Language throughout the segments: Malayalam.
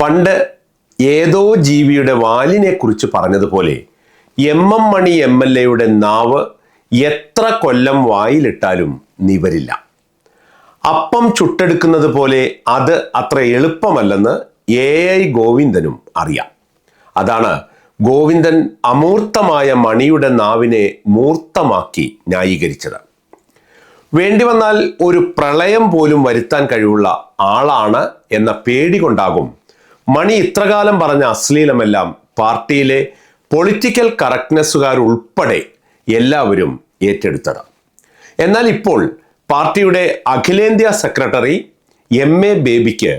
പണ്ട് ഏതോ ജീവിയുടെ വാലിനെ കുറിച്ച് പറഞ്ഞതുപോലെ M M Mani M L എയുടെ നാവ് എത്ര കൊല്ലം വായിലിട്ടാലും നിവരില്ല. അപ്പം ചുട്ടെടുക്കുന്നത് പോലെ അത് അത്ര എളുപ്പമല്ലെന്ന് എ ഐ ഗോവിന്ദനും അറിയാം. അതാണ് ഗോവിന്ദൻ അമൂർത്തമായ മണിയുടെ നാവിനെ മൂർത്തമാക്കി ന്യായീകരിച്ചത്. വേണ്ടി വന്നാൽ ഒരു പ്രളയം പോലും വരുത്താൻ കഴിവുള്ള ആളാണ് എന്ന പേടി കൊണ്ടാകും മണി ഇത്രകാലം പറഞ്ഞ അശ്ലീലമെല്ലാം പാർട്ടിയിലെ പൊളിറ്റിക്കൽ കറക്റ്റ്നെസ്സുകാർ ഉൾപ്പെടെ എല്ലാവരും ഏറ്റെടുത്തത് എന്നാൽ ഇപ്പോൾ പാർട്ടിയുടെ അഖിലേന്ത്യാ സെക്രട്ടറി എം എ ബേബിക്ക്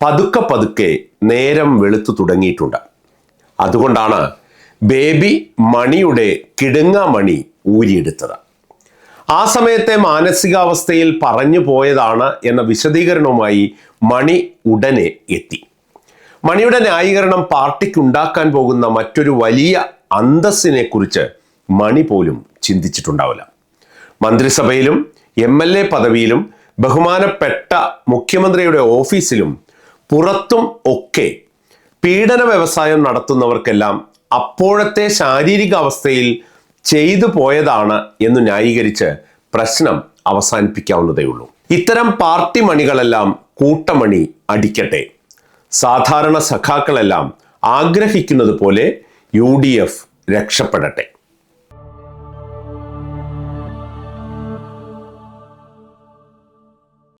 പതുക്കെ പതുക്കെ നേരം വെളുത്തു തുടങ്ങിയിട്ടുണ്ട്. അതുകൊണ്ടാണ് ബേബി മണിയുടെ കിടുങ്ങാമണി ഊരിയെടുത്തത്. ആ സമയത്തെ മാനസികാവസ്ഥയിൽ പറഞ്ഞു പോയതാണ് എന്ന വിശദീകരണവുമായി മണി ഉടനെ എത്തി. മണിയുടെ ന്യായീകരണം പാർട്ടിക്ക് ഉണ്ടാക്കാൻ പോകുന്ന മറ്റൊരു വലിയ അന്തസ്സിനെ കുറിച്ച് മണി പോലും ചിന്തിച്ചിട്ടുണ്ടാവില്ല. മന്ത്രിസഭയിലും എം എൽ എ പദവിയിലും ബഹുമാനപ്പെട്ട മുഖ്യമന്ത്രിയുടെ ഓഫീസിലും പുറത്തും ഒക്കെ പീഡന വ്യവസായം നടത്തുന്നവർക്കെല്ലാം അപ്പോഴത്തെ ശാരീരിക അവസ്ഥയിൽ ചെയ്തു പോയതാണ് എന്ന് ന്യായീകരിച്ച് പ്രശ്നം അവസാനിപ്പിക്കാവുന്നതേ ഉള്ളൂ ഇത്തരം പാർട്ടി മണികളെല്ലാം കൂട്ടമണി അടിക്കട്ടെ. സാധാരണ സഖാക്കളെല്ലാം ആഗ്രഹിക്കുന്നത് പോലെ യു ഡി എഫ് രക്ഷപ്പെടട്ടെ.